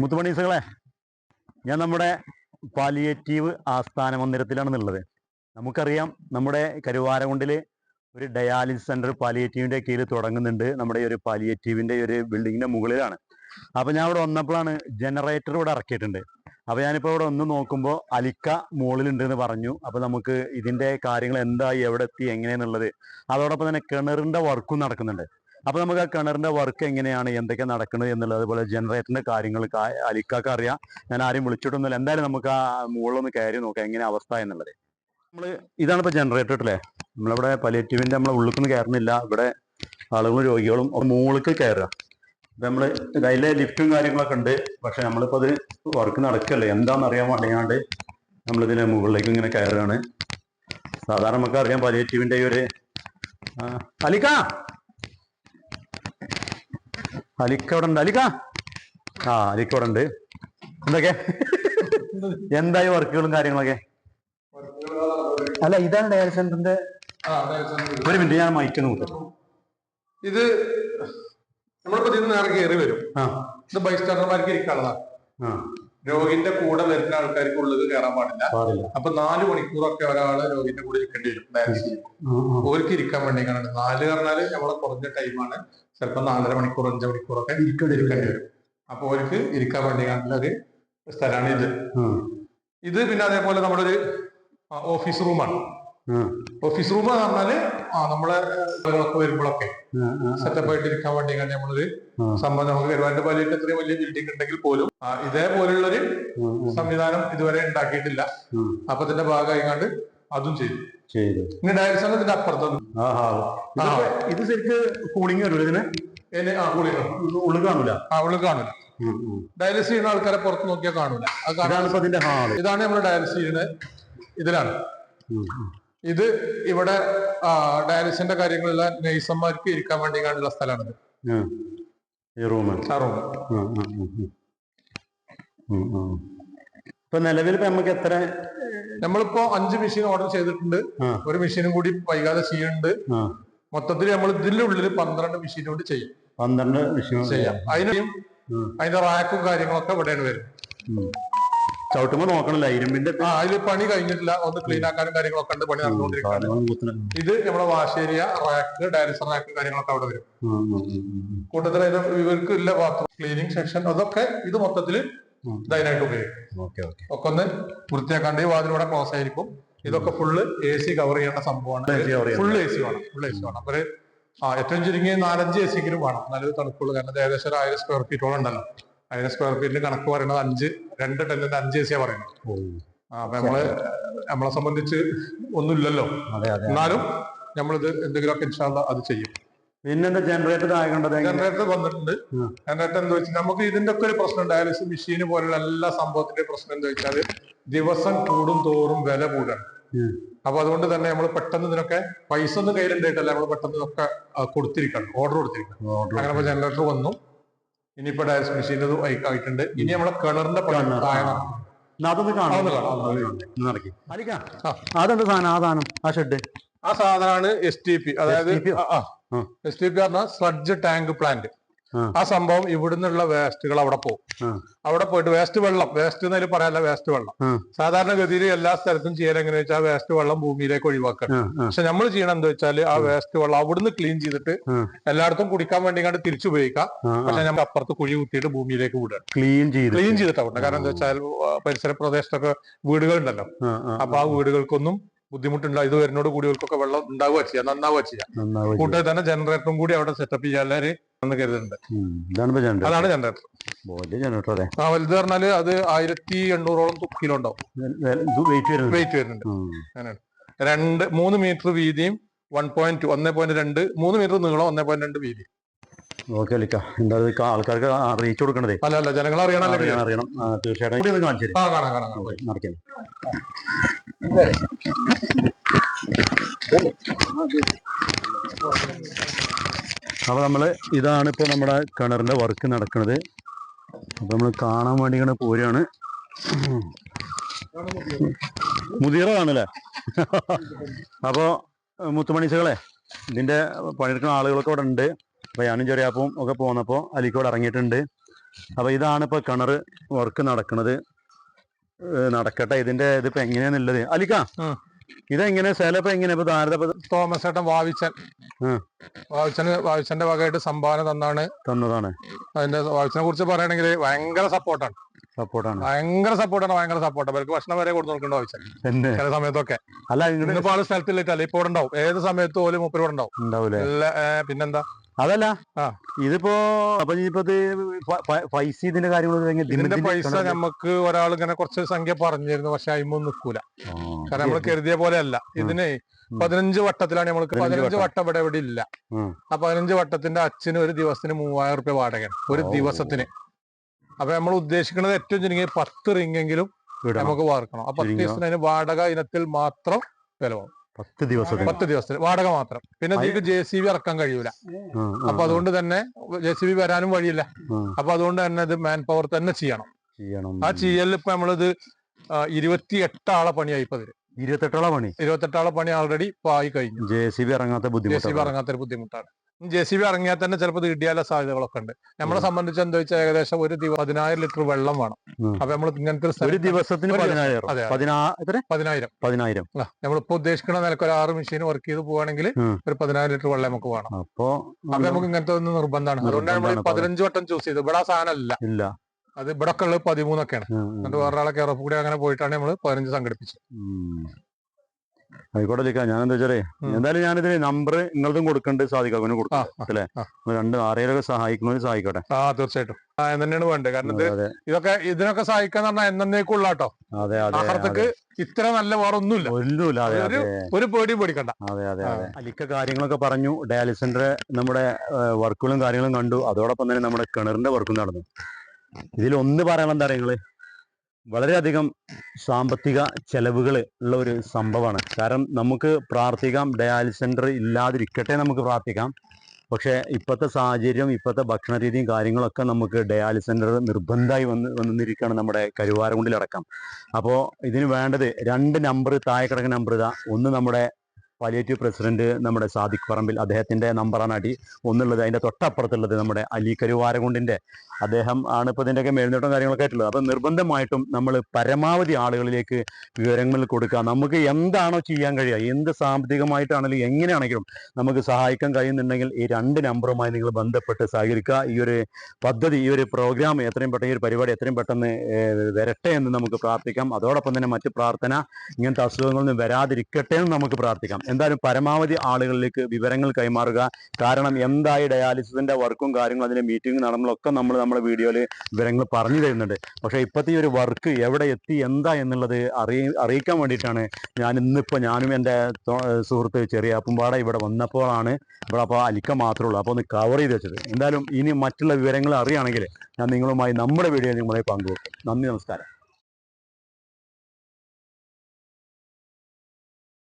മുത്തുമണീസുകളെ ഞാൻ നമ്മുടെ പാലിയേറ്റീവ് ആസ്ഥാന മന്ദിരത്തിലാണ് ഉള്ളത് നമുക്കറിയാം നമ്മുടെ കരുവാരകുണ്ടിൽ ഒരു ഡയാലിസിസ് സെന്റർ പാലിയേറ്റീവിന്റെ കീഴിൽ തുടങ്ങുന്നുണ്ട്. നമ്മുടെ ഈ ഒരു പാലിയേറ്റീവിന്റെ ഒരു ബിൽഡിങ്ങിന്റെ മുകളിലാണ്. അപ്പൊ ഞാൻ ഇവിടെ വന്നപ്പോഴാണ് ജനറേറ്റർ ഇവിടെ ഇറക്കിയിട്ടുണ്ട്. അപ്പൊ ഞാനിപ്പോ ഇവിടെ ഒന്ന് നോക്കുമ്പോൾ അലിക്ക മുകളിലുണ്ട് എന്ന് പറഞ്ഞു. അപ്പോൾ നമുക്ക് ഇതിന്റെ കാര്യങ്ങൾ എന്തായി എവിടെ എത്തി എങ്ങനെയെന്നുള്ളത്. അതോടൊപ്പം തന്നെ കിണറിന്റെ വർക്കും നടക്കുന്നുണ്ട്. അപ്പൊ നമുക്ക് ആ കിണറിന്റെ വർക്ക് എങ്ങനെയാണ്? എന്തൊക്കെ നടക്കുന്നത് എന്നുള്ളത് അതുപോലെ ജനറേറ്ററിന്റെ കാര്യങ്ങൾ അലിക്കാക്ക അറിയാം. ഞാൻ ആരും വിളിച്ചിട്ടൊന്നുമില്ല. എന്തായാലും നമുക്ക് ആ മുകളിലൊന്ന് കയറി നോക്കാം. എങ്ങനെ അവസ്ഥ എന്നുള്ളത്. നമ്മൾ ഇതാണ് ഇപ്പൊ ജനറേറ്റർ അല്ലേ നമ്മളിവിടെ പലേറ്റീവിന്റെ നമ്മളെ ഉള്ളിൽ കയറുന്നില്ല. ഇവിടെ ആളുകളും രോഗികളും മുകളിലേക്ക് കയറുക. ഇപ്പൊ നമ്മൾ അതിലെ ലിഫ്റ്റും കാര്യങ്ങളൊക്കെ ഉണ്ട്. പക്ഷെ നമ്മളിപ്പോ അത് വർക്ക് നടക്കല്ലേ? എന്താണെന്ന് അറിയാൻ വേണ്ടിയാണ്ട് നമ്മളിതിന്റെ മുകളിലേക്ക് ഇങ്ങനെ കയറുകയാണ്. സാധാരണ നമുക്ക് അറിയാം പലേറ്റീവിന്റെ ഈ ഒരു അലിക്ക! അലിക്ക അവിടെ ഉണ്ട് അലിക്ക? ആ അലിക്ക അവിടെ ഉണ്ട് എന്തൊക്കെ എന്തായി വർക്കുകളും കാര്യങ്ങളൊക്കെ? അല്ല ഇതാണ് ഡയൽ സെന്ററിന്റെ ഒരു മിനിറ്റ് ഞാൻ മൈക്ക് നോക്കാം ഇത് നമ്മളിപ്പോ ഇതിന് നേരെ കയറി വരും. ആ. ഇത് ബൈസ്റ്റാൻഡർമാർക്ക് ഇരിക്കാനുള്ളതാണ് ആ. രോഗിന്റെ കൂടെ വരുന്ന ആൾക്കാർക്ക് ഉള്ളത് കയറാൻ പാടില്ല. അപ്പൊ നാല് മണിക്കൂറൊക്കെ ഒരാൾ രോഗിന്റെ കൂടെ ഇരിക്കേണ്ടി വരും. ഡയാലിസിസ് ചെയ്യുമ്പോൾ. ഓർക്ക് ഇരിക്കാൻ വേണ്ടി കാണുന്നത്. നാല് പറഞ്ഞാൽ നമ്മളെ കുറഞ്ഞ ടൈമാണ് ചിലപ്പോ നാലര മണിക്കൂർ അഞ്ച് മണിക്കൂറൊക്കെ ഇരിക്കേണ്ടി ഇരിക്കേണ്ടി വരും. അപ്പൊ ഓർക്ക് ഇരിക്കാൻ വേണ്ടി കാണുന്ന ഒരു സ്ഥലമാണ് ഇത്. ഇത് പിന്നെ അതേപോലെ നമ്മുടെ ഒരു ഓഫീസ് റൂമാണ്. ഓഫീസ് റൂം എന്ന് പറഞ്ഞാൽ ആ നമ്മളെ ആളുകളൊക്കെ വരുമ്പോഴൊക്കെ സെറ്റപ്പ് ആയിട്ട് ഇരിക്കാൻ വേണ്ടി കണ്ട് നമ്മളൊരു സംഭവം നമുക്ക് കരുവാന്റെ പാലിയിട്ട് അത്രയും വലിയ ബിൽഡിംഗ് ഉണ്ടെങ്കിൽ പോലും ഇതേപോലുള്ളൊരു സംവിധാനം ഇതുവരെ ഉണ്ടാക്കിയിട്ടില്ല. അപ്പൊ ഇതിന്റെ ഭാഗമായി കണ്ട് അതും ചെയ്തു. ഇനി ഡയറക്ഷൻ ഇതിന്റെ അപ്പുറത്തും ആ ആ. ഇതിപ്പോ ഇത് ശരിക്ക് കൂളിംഗ് വരും ഇതിന്? ഉള്ളിൽ കാണൂല? ആ ഉള്ളിൽ കാണൂല. ഉം. ചെയ്യുന്ന ആൾക്കാരെ പുറത്ത് നോക്കിയാൽ കാണൂല. ഇതാണ് നമ്മൾ ഡയാലിസ് ചെയ്യുന്നത് ഇതിലാണ്. ഇത് ഇവിടെ ഡയാലിസിന്റെ കാര്യങ്ങളെല്ലാം നെയ്സന്മാർക്ക് ഇരിക്കാൻ വേണ്ടി കാണുള്ള സ്ഥലമാണിത് ഈ റൂം. ആ റൂം. ഇപ്പൊ നിലവിൽ ഇപ്പൊ നമുക്ക് എത്ര? നമ്മളിപ്പോ അഞ്ച് മെഷീൻ ഓർഡർ ചെയ്തിട്ടുണ്ട്. ഒരു മെഷീനും കൂടി വൈകാതെ ചെയ്യുന്നുണ്ട്. മൊത്തത്തിൽ നമ്മൾ ഇതിന്റെ ഉള്ളിൽ പന്ത്രണ്ട് മെഷീൻ കൊണ്ട് ചെയ്യും. പന്ത്രണ്ട് മെഷീൻ ചെയ്യാം. അതിനും. അതിന്റെ റാക്കും കാര്യങ്ങളൊക്കെ ഇവിടെയാണ് വരും ചവിട്ടുമ്പോ നോക്കണല്ലോ ഇരുമ്പിന്റെ ആ അതിൽ പണി കഴിഞ്ഞിട്ടില്ല. ഒന്ന് ക്ലീൻ ആക്കാനും കാര്യങ്ങളൊക്കെ ഉണ്ട് പണി നടന്നുകൊണ്ടിരിക്കുന്നത്. ഇത് നമ്മുടെ വാശേരിയ റാക്ക് ഡയലിസർ റാക്ക് കാര്യങ്ങളൊക്കെ അവിടെ വരും. കൂട്ടത്തിൽ. കൂട്ടത്തിൽ ഇവർക്ക് ഇല്ല ബാത്റൂം ക്ലീനിങ് സെക്ഷൻ അതൊക്കെ ഇത് മൊത്തത്തിൽ ഇതായിട്ട് ഉപയോഗിക്കും. ഒക്കെ ഒന്ന് വൃത്തിയാക്കാണ്ട് ഈ വാതിലൂടെ ക്ലോസ് ആയിരിക്കും. ഇതൊക്കെ ഫുള്ള് എ സി കവർ ചെയ്യേണ്ട സംഭവമാണ്. ഫുള്ള് ഫുൾ എ സി വേണം ഫുൾ എ സി വേണം. ആ ഏറ്റവും ചുരുങ്ങിയ നാലഞ്ച് എ സിക്കെങ്കിലും വേണം. നല്ലൊരു തണുപ്പുള്ളൂ. കാരണം ഏകദേശം ഒരു ആയിരം സ്ക്വയർ ഫീറ്റോളം ഉണ്ടല്ലോ. ആയിരം സ്ക്വയർ ഫീറ്റിന് കണക്ക് പറയുന്നത് അഞ്ച് രണ്ട് ടെന്നിന്റെ അഞ്ച് എ സിയാ പറയുന്നത്. അപ്പൊ നമ്മൾ നമ്മളെ സംബന്ധിച്ച് ഒന്നുമില്ലല്ലോ. എന്നാലും നമ്മളിത് എന്തെങ്കിലുമൊക്കെ ഇൻഷാല്ല അത് ചെയ്യും. പിന്നെന്താ ജനറേറ്റർ ആകേണ്ടത് ജനറേറ്റർ വന്നിട്ടുണ്ട്. ജനറേറ്റർ എന്താ വെച്ചാൽ നമുക്ക് ഇതിന്റെ ഒക്കെ ഒരു പ്രശ്നം ഡയാലിസിസ് മെഷീൻ പോലുള്ള എല്ലാ സംഭവത്തിന്റെ പ്രശ്നം എന്താ വെച്ചാൽ ദിവസം കൂടും തോറും വില കൂടാണ്. അപ്പൊ അതുകൊണ്ട് തന്നെ നമ്മൾ പെട്ടെന്ന് ഇതിനൊക്കെ പൈസ ഒന്നും കയ്യിലുണ്ടായിട്ടല്ല. നമ്മൾ പെട്ടെന്ന് ഇതൊക്കെ കൊടുത്തിരിക്കണം. ഓർഡർ കൊടുത്തിരിക്കണം. അങ്ങനെ ജനറേറ്റർ വന്നു. ഇനിയിപ്പോ ഡയസ് മെഷീൻ ആയിട്ടുണ്ട്. ഇനി നമ്മളെ കിണറിന്റെ അതൊന്ന് കാണാം. അതെന്താ സാധനം? ആ സാധനം. ആ ഷെഡ്. ആ സാധനമാണ് എസ് ടി പി അതായത് എസ് ടി പി പറഞ്ഞ സ്ലഡ്ജ് ടാങ്ക് പ്ലാന്റ് ആ. സംഭവം ഇവിടുന്നുള്ള വേസ്റ്റുകൾ അവിടെ പോകും അവിടെ പോയിട്ട് വേസ്റ്റ് വെള്ളം വേസ്റ്റ് എന്നതിൽ പറയാല്ല വേസ്റ്റ് വെള്ളം. സാധാരണ സാധാരണഗതിയിൽ എല്ലാ സ്ഥലത്തും ചെയ്യൽ എങ്ങനെ വെച്ചാൽ വേസ്റ്റ് വെള്ളം ഭൂമിയിലേക്ക് ഒഴിവാക്കണം പക്ഷെ നമ്മൾ ചെയ്യണം എന്താ വെച്ചാൽ ആ വേസ്റ്റ് വെള്ളം അവിടുന്ന് ക്ലീൻ ചെയ്തിട്ട്. എല്ലായിടത്തും കുടിക്കാൻ വേണ്ടി കണ്ട് തിരിച്ചു ഉപയോഗിക്കാം ആ, ആ. പക്ഷെ നമ്മൾ അപ്പുറത്ത് കുഴി കുത്തിയിട്ട് ഭൂമിയിലേക്ക് വിടുക. ക്ലീൻ ചെയ്ത് ക്ലീൻ ചെയ്തിട്ട് അവിടെ കാരണം എന്താ വെച്ചാൽ പരിസര പ്രദേശത്തൊക്കെ വീടുകളുണ്ടല്ലോ. അപ്പൊ ആ വീടുകൾക്കൊന്നും ബുദ്ധിമുട്ടുണ്ടാവും ഇത് വരുന്നോട് കൂടിയവർക്കൊക്കെ വെള്ളം ഉണ്ടാവുക ചെയ്യാം നന്നാവുക ചെയ്യാം. കൂട്ടത്തിൽ തന്നെ ജനറേറ്ററും കൂടി അവിടെ സെറ്റപ്പ് ചെയ്യാൻ എന്ന് കരുതുന്നുണ്ട്. അതാണ് ജനറേറ്റർ വലിയ ജനറേറ്റർ അതെ ആ വലുത് പറഞ്ഞാൽ അത് ആയിരത്തി എണ്ണൂറോളം കിലോ ഉണ്ടാവും. വെയിറ്റ് വരുന്നുണ്ട്. അങ്ങനെയാണ്. രണ്ട് മൂന്ന് മീറ്റർ വീതിയും വൺ പോയിന്റ് ടു ഒന്നേ പോയിന്റ് രണ്ട് മൂന്ന് മീറ്റർ നീളം ഒന്നേ പോയിന്റ് രണ്ട് വീതി ഓക്കെ അല്ലിക്ക എന്താ ആൾക്കാർക്ക് അറിയിച്ചു കൊടുക്കണതേ? അല്ല അല്ല ജനങ്ങൾ അറിയണം അറിയണം തീർച്ചയായിട്ടും. കാണിച്ചു കാണാം നമ്മൾ ഇതാണ് ഇപ്പൊ നമ്മുടെ കിണറിന്റെ വർക്ക് നടക്കുന്നത് അപ്പോൾ നമ്മൾ കാണാൻ വേണ്ടി ഇങ്ങനെ പോരുകയാണ് മുതിറ കാണല്ലേ അപ്പോൾ മുത്തുമണീസുകളെ ഇതിന്റെ പണിയെടുക്കുന്ന ആളുകളൊക്കെ ഇവിടെ ഉണ്ട്. അപ്പൊ ഞാനും ചെറിയാപ്പും ഒക്കെ പോന്നപ്പോ അലിക്കോട് ഇറങ്ങിയിട്ടുണ്ട്. അപ്പോൾ ഇതാണ് ഇപ്പൊ കിണർ വർക്ക് നടക്കുന്നത് നടക്കട്ടെ ഇതിന്റെ ഇതിപ്പോ എങ്ങനെയാന്നുള്ളത്. അലിക്ക. ഇതെങ്ങനെ? സ്ഥലം ഇപ്പൊ എങ്ങനെ ഇപ്പൊ താരത തോമസ് ഏട്ടൻ വാവിച്ചൻ. വാവിച്ചന് വാവിച്ചന്റെ വകയായിട്ട് സംഭാവന തന്നാണ്. തന്നതാണ്. അതിന്റെ വാവിച്ചനെ കുറിച്ച് പറയുകയാണെങ്കിൽ ഭയങ്കര സപ്പോർട്ടാണ് സപ്പോർട്ടാണ്. ഭയങ്കര സപ്പോർട്ടാണ് ഭയങ്കര സപ്പോർട്ട് അവർക്ക് ഭക്ഷണം വരെ കൊടുത്തു നോക്കേണ്ട വാവിച്ചൻ ചില സമയത്തൊക്കെ. അല്ല ഇന്നിപ്പോ ആൾ സ്ഥലത്തില്ലിട്ടല്ല ഇപ്പൊ ഉണ്ടാവും. ഏത് സമയത്ത് പോലും മൂപ്പര് ഇവിടെ ഉണ്ടാവും. പിന്നെന്താ? അതല്ല. ഇതിപ്പോ അപ്പൊ ഇനിയിപ്പോ പൈസ ഇതിന്റെ കാര്യങ്ങളൊക്കെ ഇതിന്റെ പൈസ നമുക്ക് ഒരാൾ ഇങ്ങനെ കുറച്ച് സംഖ്യ പറഞ്ഞിരുന്നു പക്ഷെ അയിമൊന്നും നിക്കൂല. കാരണം നമ്മൾ കരുതിയ പോലെ അല്ല ഇതിനെ. പതിനഞ്ച് വട്ടത്തിലാണ് പതിനഞ്ച് പതിനഞ്ച് വട്ടം. ഇവിടെ ഇവിടെ ഇല്ല. ആ പതിനഞ്ച് വട്ടത്തിന്റെ അച്ഛന് ഒരു ദിവസത്തിന് മൂവായിരം റുപ്യ വാടകയാണ്. ഒരു ദിവസത്തിന്. അപ്പൊ നമ്മൾ ഉദ്ദേശിക്കുന്നത് ഏറ്റവും ചുരുങ്ങിയ പത്ത് റിങ്ങെങ്കിലും. നമുക്ക് വാർക്കണം. ആ പത്ത് ദിവസത്തിന് അതിന് വാടക ഇനത്തിൽ മാത്രം ചെലവാകും പത്ത് ദിവസം പത്ത് ദിവസത്തിന് വാടക മാത്രം. പിന്നെ നിങ്ങൾക്ക് ജെ സി ബി ഇറക്കാൻ കഴിയൂല. അപ്പൊ അതുകൊണ്ട് തന്നെ ജെ സി ബി വരാനും വഴിയില്ല. അപ്പൊ അതുകൊണ്ട് തന്നെ ഇത് മാൻ പവർ തന്നെ ചെയ്യണം. ചെയ്യണം. ആ ചെയ്യലിൽ ഇപ്പൊ നമ്മളിത് ഇരുപത്തി എട്ടാളെ പണിയായി ഇപ്പൊ ഇതിൽ. ഇരുപത്തെട്ടോളം പണി? ഇരുപത്തെട്ടാളെ പണി ആൾറെഡി ഇപ്പൊ ആയി കഴിഞ്ഞു. ജെ സി ബി ഇറങ്ങാത്ത ജെ സി ബി ഇറങ്ങാത്തൊരു ബുദ്ധിമുട്ടാണ്. ജെ സി ബി ഇറങ്ങിയാൽ തന്നെ ചിലപ്പോൾ ഇടിയാനുള്ള സാധ്യതകളൊക്കെ ഉണ്ട്. നമ്മളെ സംബന്ധിച്ച് എന്താ വെച്ചാൽ ഏകദേശം ഒരു ദിവസം പതിനായിരം ലിറ്റർ വെള്ളം വേണം. അപ്പൊ നമ്മൾ ഇങ്ങനത്തെ ഒരു ദിവസത്തിന്. പതിനായിരം പതിനായിരം. നമ്മളിപ്പോ ഉദ്ദേശിക്കുന്ന നിലയ്ക്ക് ഒരു ആറ് മെഷീൻ വർക്ക് ചെയ്ത് പോവാണെങ്കിൽ. ഒരു പതിനായിരം ലിറ്റർ വെള്ളം നമുക്ക് വേണം. അപ്പൊ അപ്പൊ നമുക്ക് ഇങ്ങനത്തെ ഒന്ന് നിർബന്ധമാണ്. അതുകൊണ്ടാണ് നമ്മൾ. പതിനഞ്ച് വട്ടം ചൂസ് ചെയ്തത്. ഇവിടെ ആ സാധനമല്ല അത് ഇവിടെ ഒക്കെ ഉള്ളത് പതിമൂന്നൊക്കെയാണ്. എന്നിട്ട് വേറൊരാളെ കയറപ്പ് കൂടി അങ്ങനെ പോയിട്ടാണ് നമ്മൾ പതിനഞ്ച് സംഘടിപ്പിച്ചത്. ആയിക്കോട്ടെ ലിക്ക ഞാൻ എന്താ വെച്ചാലേ ഉം. എന്തായാലും ഞാനിതിന് നമ്പർ നിങ്ങളതും കൊടുക്കേണ്ടത് സാധിക്കും കൊടുക്കാം അല്ലേ? രണ്ട് ആരെയൊക്കെ സഹായിക്കുന്നവര് സഹായിക്കട്ടെ ആ തീർച്ചയായിട്ടും. തന്നെയാണ് വേണ്ടത്. കാരണം ഇതൊക്കെ ഇതിനൊക്കെ സഹായിക്കാന്ന് പറഞ്ഞാൽ എന്നേക്കുള്ള കേട്ടോ. അതെ അതെ ആഹാരത്തേക്ക് ഇത്ര നല്ല വേറെ ഒന്നുമില്ല. ഒന്നുമില്ല അതെ ഒരു പേടിയും പേടിക്കണ്ട. അതെ അതെ അതെ. അലിക്ക കാര്യങ്ങളൊക്കെ പറഞ്ഞു ഡയാലിസിന്റെ നമ്മുടെ വർക്കുകളും കാര്യങ്ങളും കണ്ടു. അതോടൊപ്പം തന്നെ നമ്മുടെ കിണറിന്റെ വർക്കും നടന്നു. ഇതിൽ ഒന്ന് പറയണം എന്താ നിങ്ങൾ? വളരെയധികം സാമ്പത്തിക ചെലവുകൾ ഉള്ള ഒരു സംഭവമാണ്. കാരണം നമുക്ക് പ്രാർത്ഥിക്കാം ഡയാലിസ് സെന്റർ ഇല്ലാതിരിക്കട്ടെ നമുക്ക് പ്രാർത്ഥിക്കാം. പക്ഷേ ഇപ്പോഴത്തെ സാഹചര്യം ഇപ്പോഴത്തെ ഭക്ഷണ രീതിയും കാര്യങ്ങളൊക്കെ നമുക്ക് ഡയാലിസ് സെന്റർ നിർബന്ധമായി വന്ന് വന്നിരിക്കുകയാണ് നമ്മുടെ കരുവാരകുണ്ടിലടക്കം. അപ്പോൾ ഇതിന് വേണ്ടത് രണ്ട് നമ്പർ താഴെ കിടക്കുന്ന നമ്പർ ഇതാ. ഒന്ന് നമ്മുടെ പാലിയേറ്റീവ് പ്രസിഡന്റ് നമ്മുടെ സാദിഖ് പറമ്പിൽ അദ്ദേഹത്തിന്റെ നമ്പറാണ് അടി. ഒന്നുള്ളത് അതിന്റെ തൊട്ടപ്പുറത്തുള്ളത് നമ്മുടെ അലി കരുവാരകുണ്ടിന്റെ അദ്ദേഹം ആണ് ഇപ്പോൾ ഇതിന്റെയൊക്കെ മേൽനോട്ടം കാര്യങ്ങളൊക്കെ ആയിട്ടുള്ളത്. അപ്പം നിർബന്ധമായിട്ടും നമ്മൾ പരമാവധി ആളുകളിലേക്ക് വിവരങ്ങൾ കൊടുക്കുക. നമുക്ക് എന്താണോ ചെയ്യാൻ കഴിയുക എന്ത് സാമ്പത്തികമായിട്ടാണെങ്കിലും എങ്ങനെയാണെങ്കിലും നമുക്ക് സഹായിക്കാൻ കഴിയുന്നുണ്ടെങ്കിൽ ഈ രണ്ട് നമ്പറുമായി നിങ്ങൾ ബന്ധപ്പെട്ട് സഹകരിക്കുക. ഈ ഒരു പദ്ധതി ഈ ഒരു പ്രോഗ്രാം എത്രയും പെട്ടെന്ന് ഈ ഒരു പരിപാടി എത്രയും പെട്ടെന്ന് വരട്ടെ എന്ന് നമുക്ക് പ്രാർത്ഥിക്കാം. അതോടൊപ്പം തന്നെ മറ്റ് പ്രാർത്ഥന ഇങ്ങനത്തെ അസുഖങ്ങളൊന്നും വരാതിരിക്കട്ടെ എന്ന് നമുക്ക് പ്രാർത്ഥിക്കാം. എന്തായാലും പരമാവധി ആളുകളിലേക്ക് വിവരങ്ങൾ കൈമാറുക. കാരണം എന്തായി ഡയാലിസിസിന്റെ വർക്കും കാര്യങ്ങളും അതിന്റെ മീറ്റിംഗ് നടന്നതൊക്കെ നമ്മൾ നമ്മുടെ വീഡിയോയിൽ വിവരങ്ങൾ പറഞ്ഞു തരുന്നുണ്ട്. പക്ഷേ ഇപ്പോഴത്തെ ഒരു വർക്ക് എവിടെ എത്തി എന്താ എന്നുള്ളത് അറിയി അറിയിക്കാൻ വേണ്ടിയിട്ടാണ് ഞാൻ ഇന്നിപ്പോൾ ഞാനും എന്റെ സുഹൃത്ത് ചെറിയ അപ്പുംപാട ഇവിടെ വന്നപ്പോഴാണ് ഇവിടെ അപ്പോൾ അലിക്ക മാത്രമേ ഉള്ളൂ. അപ്പോൾ ഒന്ന് കവർ ചെയ്ത് വെച്ചത്. എന്തായാലും ഇനി മറ്റുള്ള വിവരങ്ങൾ അറിയുകയാണെങ്കിൽ ഞാൻ നിങ്ങളുമായി നമ്മുടെ വീഡിയോ നിങ്ങളെ പങ്കുവെക്കും. നന്ദി നമസ്കാരം.